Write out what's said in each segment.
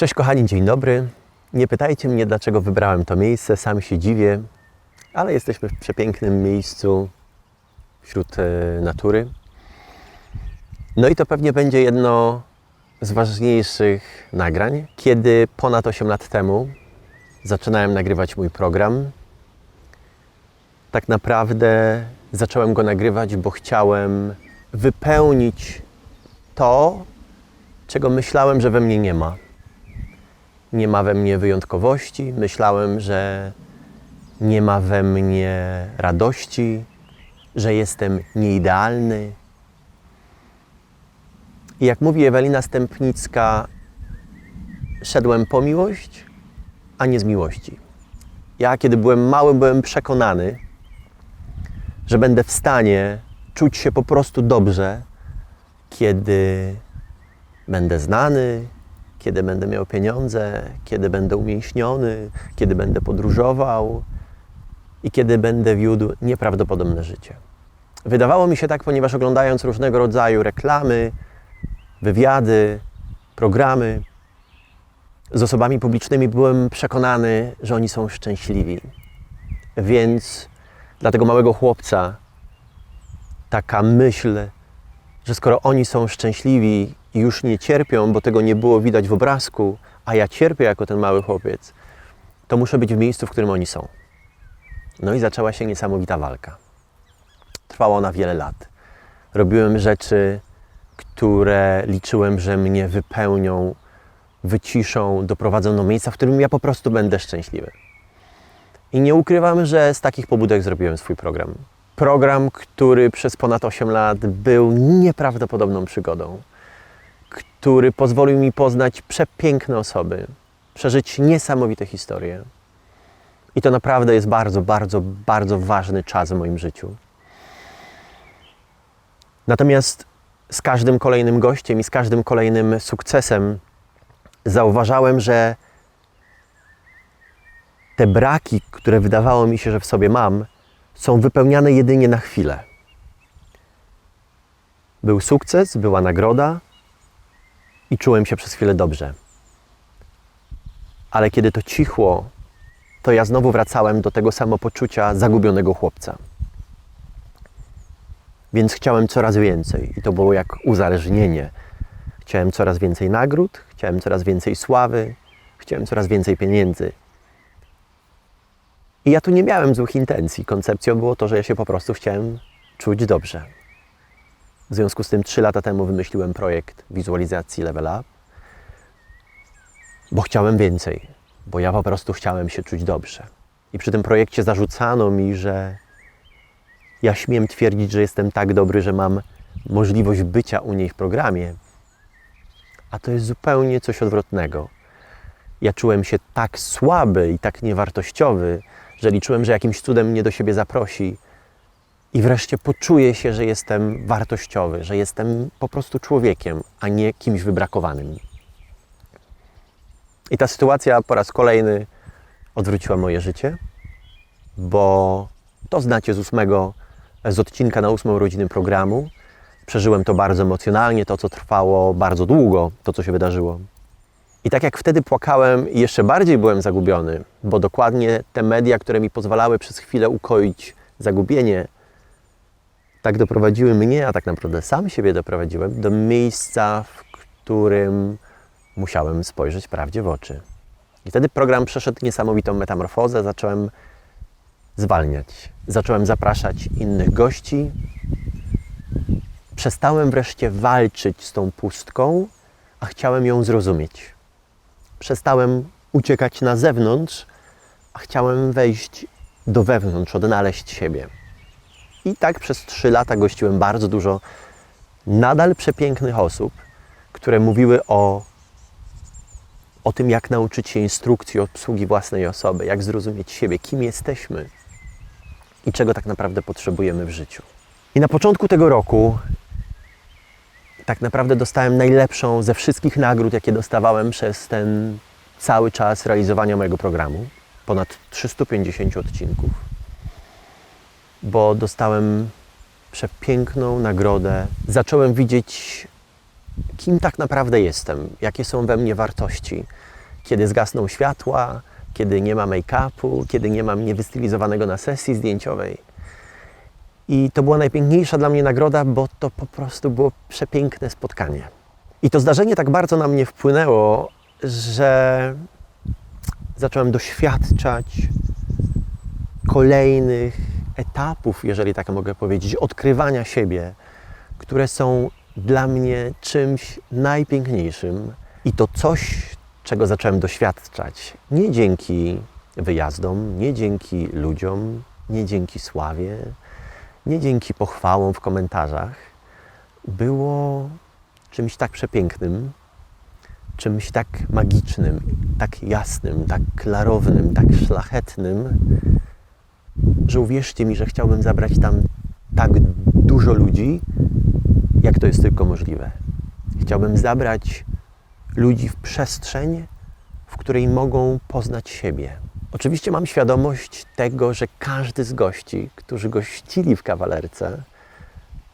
Cześć kochani, dzień dobry. Nie pytajcie mnie, dlaczego wybrałem to miejsce, sam się dziwię, ale jesteśmy w przepięknym miejscu wśród e, natury. No i to pewnie będzie jedno z ważniejszych nagrań, kiedy ponad 8 lat temu zaczynałem nagrywać mój program. Tak naprawdę zacząłem go nagrywać, bo chciałem wypełnić to, czego myślałem, że we mnie nie ma. Nie ma we mnie wyjątkowości, myślałem, że nie ma we mnie radości, że jestem nieidealny. I jak mówi Ewelina Stępnicka, szedłem po miłość, a nie z miłości. Ja, kiedy byłem mały, byłem przekonany, że będę w stanie czuć się po prostu dobrze, kiedy będę znany, kiedy będę miał pieniądze, kiedy będę umięśniony, kiedy będę podróżował i kiedy będę wiódł nieprawdopodobne życie. Wydawało mi się tak, ponieważ oglądając różnego rodzaju reklamy, wywiady, programy z osobami publicznymi, byłem przekonany, że oni są szczęśliwi. Więc dla tego małego chłopca taka myśl, że skoro oni są szczęśliwi już nie cierpią, bo tego nie było widać w obrazku, a ja cierpię jako ten mały chłopiec, to muszę być w miejscu, w którym oni są. No i zaczęła się niesamowita walka. Trwała ona wiele lat. Robiłem rzeczy, które liczyłem, że mnie wypełnią, wyciszą, doprowadzą do miejsca, w którym ja po prostu będę szczęśliwy. I nie ukrywam, że z takich pobudek zrobiłem swój program. Program, który przez ponad 8 lat był nieprawdopodobną przygodą, który pozwolił mi poznać przepiękne osoby, przeżyć niesamowite historie. I to naprawdę jest bardzo, bardzo, bardzo ważny czas w moim życiu. Natomiast z każdym kolejnym gościem i z każdym kolejnym sukcesem zauważałem, że te braki, które wydawało mi się, że w sobie mam, są wypełniane jedynie na chwilę. Był sukces, była nagroda i czułem się przez chwilę dobrze. Ale kiedy to cichło, to ja znowu wracałem do tego samopoczucia zagubionego chłopca. Więc chciałem coraz więcej i to było jak uzależnienie. Chciałem coraz więcej nagród, chciałem coraz więcej sławy, chciałem coraz więcej pieniędzy. I ja tu nie miałem złych intencji. Koncepcją było to, że ja się po prostu chciałem czuć dobrze. W związku z tym trzy lata temu wymyśliłem projekt wizualizacji Level Up, bo chciałem więcej, bo ja po prostu chciałem się czuć dobrze. I przy tym projekcie zarzucano mi, że ja śmiem twierdzić, że jestem tak dobry, że mam możliwość bycia u niej w programie, a to jest zupełnie coś odwrotnego. Ja czułem się tak słaby i tak niewartościowy, że liczyłem, że jakimś cudem mnie do siebie zaprosi i wreszcie poczuję się, że jestem wartościowy, że jestem po prostu człowiekiem, a nie kimś wybrakowanym. I ta sytuacja po raz kolejny odwróciła moje życie, bo to znacie z ósmego, z odcinka na ósmą rodzinę programu. Przeżyłem to bardzo emocjonalnie, to co trwało bardzo długo, to co się wydarzyło. I tak jak wtedy płakałem, jeszcze bardziej byłem zagubiony, bo dokładnie te media, które mi pozwalały przez chwilę ukoić zagubienie, tak doprowadziły mnie, a tak naprawdę sam siebie doprowadziłem do miejsca, w którym musiałem spojrzeć prawdzie w oczy. I wtedy program przeszedł niesamowitą metamorfozę, zacząłem zwalniać, zacząłem zapraszać innych gości. Przestałem wreszcie walczyć z tą pustką, a chciałem ją zrozumieć. Przestałem uciekać na zewnątrz, a chciałem wejść do wewnątrz, odnaleźć siebie. I tak przez trzy lata gościłem bardzo dużo nadal przepięknych osób, które mówiły o, o tym, jak nauczyć się instrukcji obsługi własnej osoby, jak zrozumieć siebie, kim jesteśmy i czego tak naprawdę potrzebujemy w życiu. I na początku tego roku tak naprawdę dostałem najlepszą ze wszystkich nagród, jakie dostawałem przez ten cały czas realizowania mojego programu. Ponad 350 odcinków. Bo dostałem przepiękną nagrodę. Zacząłem widzieć kim tak naprawdę jestem, jakie są we mnie wartości, kiedy zgasną światła, kiedy nie ma make-upu, kiedy nie mam niewystylizowanego na sesji zdjęciowej. I to była najpiękniejsza dla mnie nagroda, bo to po prostu było przepiękne spotkanie. I to zdarzenie tak bardzo na mnie wpłynęło, że zacząłem doświadczać kolejnych etapów, jeżeli tak mogę powiedzieć, odkrywania siebie, które są dla mnie czymś najpiękniejszym. I to coś, czego zacząłem doświadczać nie dzięki wyjazdom, nie dzięki ludziom, nie dzięki sławie, nie dzięki pochwałom w komentarzach, było czymś tak przepięknym, czymś tak magicznym, tak jasnym, tak klarownym, tak szlachetnym, że uwierzcie mi, że chciałbym zabrać tam tak dużo ludzi, jak to jest tylko możliwe. Chciałbym zabrać ludzi w przestrzeń, w której mogą poznać siebie. Oczywiście mam świadomość tego, że każdy z gości, którzy gościli w kawalerce,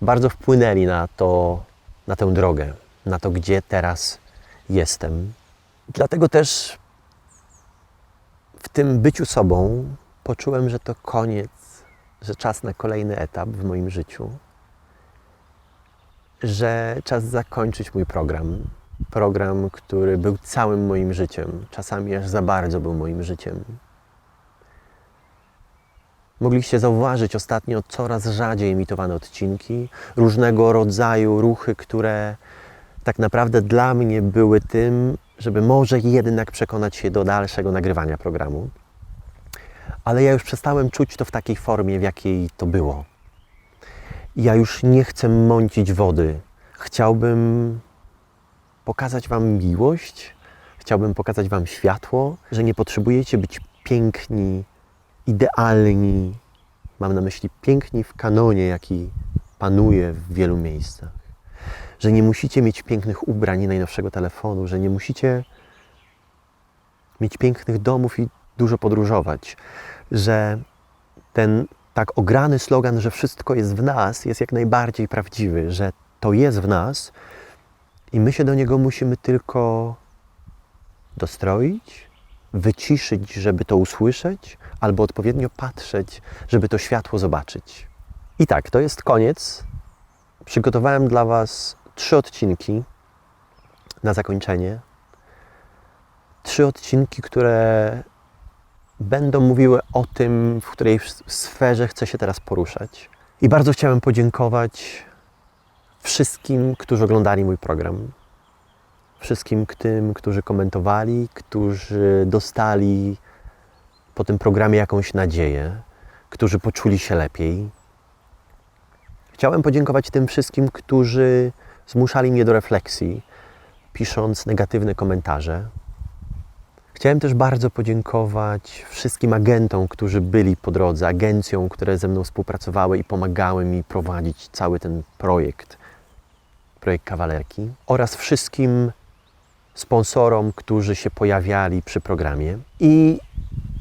bardzo wpłynęli na to, na tę drogę, na to, gdzie teraz jestem. Dlatego też w tym byciu sobą poczułem, że to koniec, że czas na kolejny etap w moim życiu, że czas zakończyć mój program. Program, który był całym moim życiem, czasami aż za bardzo był moim życiem. Mogliście zauważyć ostatnio coraz rzadziej emitowane odcinki, różnego rodzaju ruchy, które tak naprawdę dla mnie były tym, żeby może jednak przekonać się do dalszego nagrywania programu. Ale ja już przestałem czuć to w takiej formie, w jakiej to było. Ja już nie chcę mącić wody. Chciałbym pokazać Wam miłość, chciałbym pokazać Wam światło, że nie potrzebujecie być piękni, idealni. Mam na myśli piękni w kanonie, jaki panuje w wielu miejscach. Że nie musicie mieć pięknych ubrań i najnowszego telefonu, że nie musicie mieć pięknych domów i dużo podróżować, że ten tak ograny slogan, że wszystko jest w nas, jest jak najbardziej prawdziwy, że to jest w nas i my się do niego musimy tylko dostroić, wyciszyć, żeby to usłyszeć, albo odpowiednio patrzeć, żeby to światło zobaczyć. I tak, to jest koniec. Przygotowałem dla Was trzy odcinki na zakończenie. Trzy odcinki, które będą mówiły o tym, w której sferze chcę się teraz poruszać. I bardzo chciałem podziękować wszystkim, którzy oglądali mój program. Wszystkim tym, którzy komentowali, którzy dostali po tym programie jakąś nadzieję, którzy poczuli się lepiej. Chciałem podziękować tym wszystkim, którzy zmuszali mnie do refleksji, pisząc negatywne komentarze. Chciałem też bardzo podziękować wszystkim agentom, którzy byli po drodze, agencjom, które ze mną współpracowały i pomagały mi prowadzić cały ten projekt, projekt kawalerki, oraz wszystkim sponsorom, którzy się pojawiali przy programie. I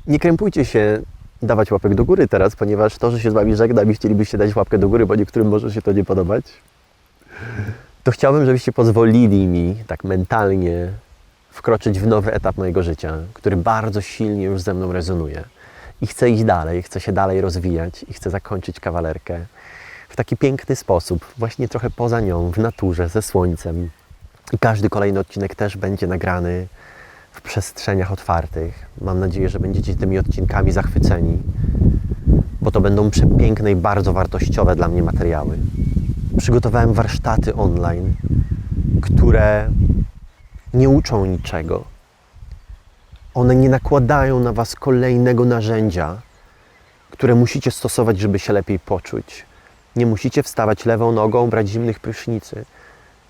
nie krępujcie się dawać łapek do góry teraz, ponieważ to, że się z Wami żegnam i chcielibyście dać łapkę do góry, bo niektórym może się to nie podobać, to chciałbym, żebyście pozwolili mi tak mentalnie wkroczyć w nowy etap mojego życia, który bardzo silnie już ze mną rezonuje. I chcę iść dalej, chcę się dalej rozwijać i chcę zakończyć kawalerkę w taki piękny sposób, właśnie trochę poza nią, w naturze, ze słońcem. I każdy kolejny odcinek też będzie nagrany w przestrzeniach otwartych. Mam nadzieję, że będziecie tymi odcinkami zachwyceni, bo to będą przepiękne i bardzo wartościowe dla mnie materiały. Przygotowałem warsztaty online, które nie uczą niczego. One nie nakładają na Was kolejnego narzędzia, które musicie stosować, żeby się lepiej poczuć. Nie musicie wstawać lewą nogą, brać zimnych prysznicy,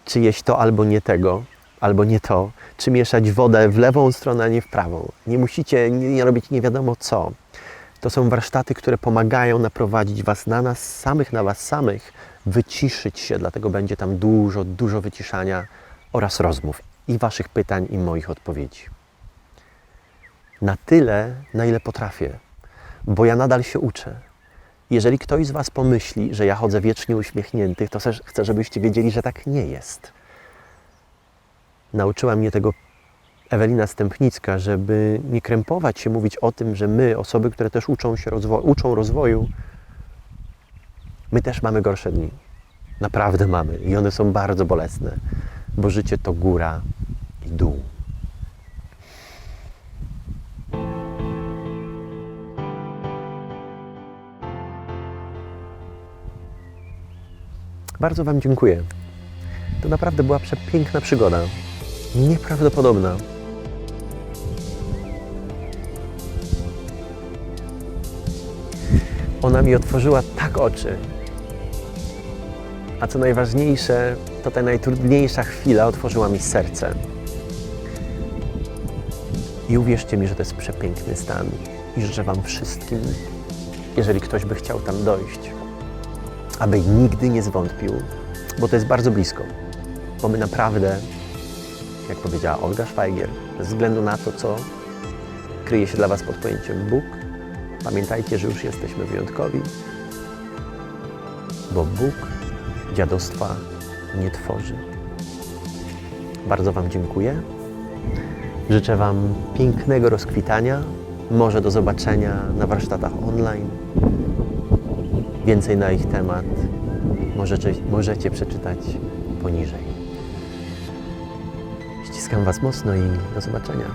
czy jeść to albo nie tego, albo nie to, czy mieszać wodę w lewą stronę, a nie w prawą. Nie musicie nie, nie robić nie wiadomo co. To są warsztaty, które pomagają naprowadzić Was na nas samych, na Was samych, wyciszyć się, dlatego będzie tam dużo, dużo wyciszania oraz rozmów i Waszych pytań, i moich odpowiedzi. Na tyle, na ile potrafię, bo ja nadal się uczę. Jeżeli ktoś z Was pomyśli, że ja chodzę wiecznie uśmiechnięty, to chcę, żebyście wiedzieli, że tak nie jest. nauczyła mnie tego Ewelina Stępnicka, żeby nie krępować się mówić o tym, że my, osoby, które też uczą się rozwo- uczą rozwoju, my też mamy gorsze dni. Naprawdę mamy. I one są bardzo bolesne, bo życie to góra i dół. Bardzo Wam dziękuję. To naprawdę była przepiękna przygoda. Nieprawdopodobna. Ona mi otworzyła tak oczy. A co najważniejsze, to ta najtrudniejsza chwila otworzyła mi serce. I uwierzcie mi, że to jest przepiękny stan i życzę Wam wszystkim, jeżeli ktoś by chciał tam dojść, aby nigdy nie zwątpił, bo to jest bardzo blisko. Bo my naprawdę, jak powiedziała Olga Szwajgier, bez względu na to, co kryje się dla Was pod pojęciem Bóg, pamiętajcie, że już jesteśmy wyjątkowi, bo Bóg dziadostwa nie tworzy. Bardzo Wam dziękuję. Życzę Wam pięknego rozkwitania. Może do zobaczenia na warsztatach online. Więcej na ich temat możecie, możecie przeczytać poniżej. Ściskam Was mocno i do zobaczenia.